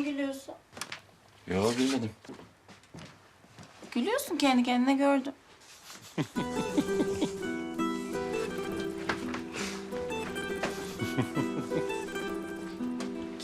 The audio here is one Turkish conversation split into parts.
Niye gülüyorsun? Yok bilmedim. Gülüyorsun kendi kendine gördüm.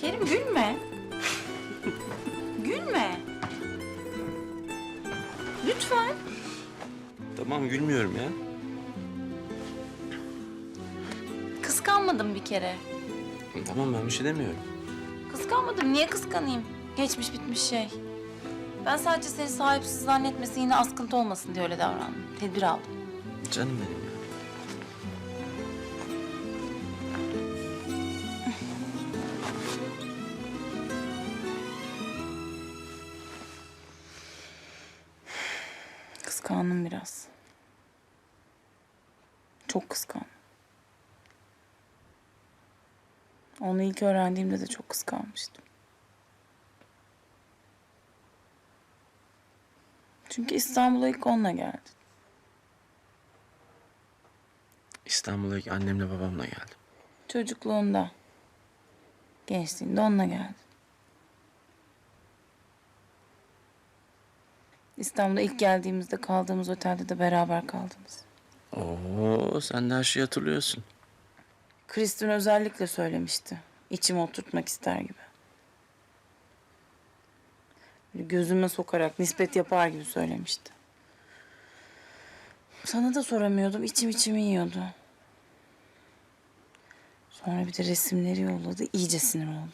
Kerim gülme. gülme. Lütfen. Tamam gülmüyorum ya. Kıskanmadım bir kere. Tamam ben bir şey demiyorum. Kıskanmadım. Niye kıskanayım? Geçmiş bitmiş şey. Ben sadece seni sahipsiz zannetmesi yine askıntı olmasın diye öyle davrandım. Tedbir aldım. Canım benim ya. Kıskandım biraz. Çok kıskandım. Onu ilk öğrendiğimde de çok kıskanmıştım. Çünkü İstanbul'a ilk onunla geldi. İstanbul'a ilk annemle babamla geldim. Çocukluğunda. Gençliğinde onunla geldi. İstanbul'a ilk geldiğimizde kaldığımız otelde de beraber kaldınız. Oo sen de her şeyi hatırlıyorsun. Kristin özellikle söylemişti. İçime oturtmak ister gibi. Böyle gözüme sokarak nispet yapar gibi söylemişti. Sana da soramıyordum. içim içimi yiyordu. Sonra bir de resimleri yolladı. İyice sinir oldum.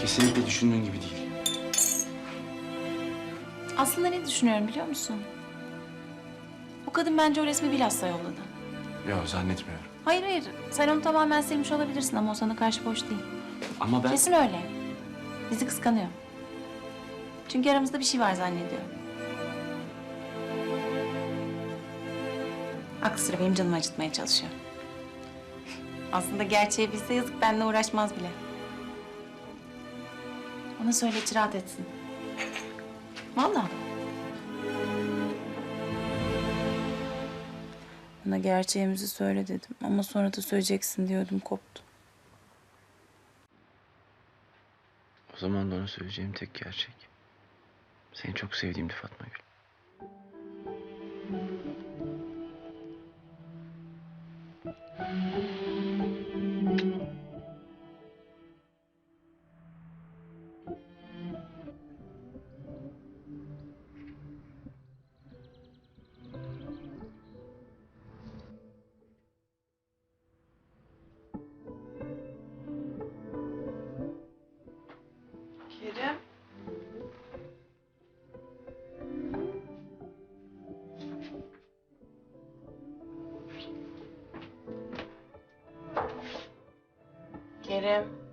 Kesinlikle düşündüğün gibi değil. Aslında ne düşünüyorum biliyor musun? O kadın bence o resmi bilhassa yolladı. Yok zannetmiyorum. Hayır hayır. Sen onu tamamen sevmiş olabilirsin ama o sana karşı boş değil. Ama ben... Kesin öyle. Bizi kıskanıyor. Çünkü aramızda bir şey var zannediyor. Aklı sıra benim canımı acıtmaya çalışıyor. Aslında gerçeği bilse yazık benimle uğraşmaz bile. Ona söyle rahat etsin. Vallahi. Ona gerçeğimizi söyle dedim ama sonra da söyleyeceksin diyordum koptu. O zaman da ona söyleyeceğim tek gerçek. Seni çok sevdiğimdi Fatma Gül. Kerim. Kerim.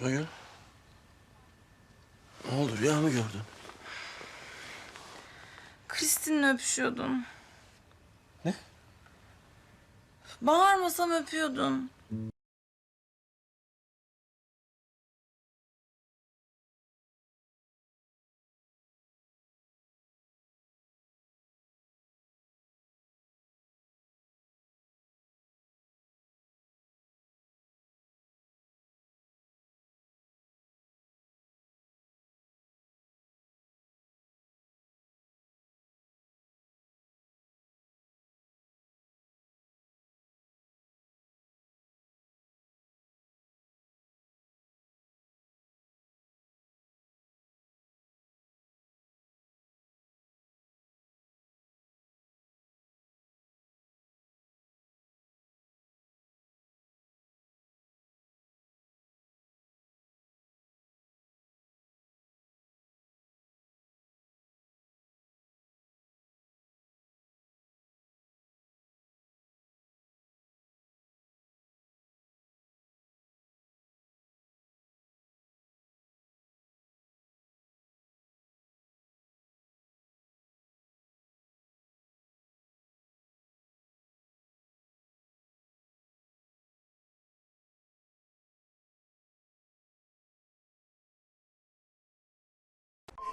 Duyun. Ne oldu rüya mı gördün? Kristin'le öpüşüyordun. Ne? Bağırmasam öpüyordun.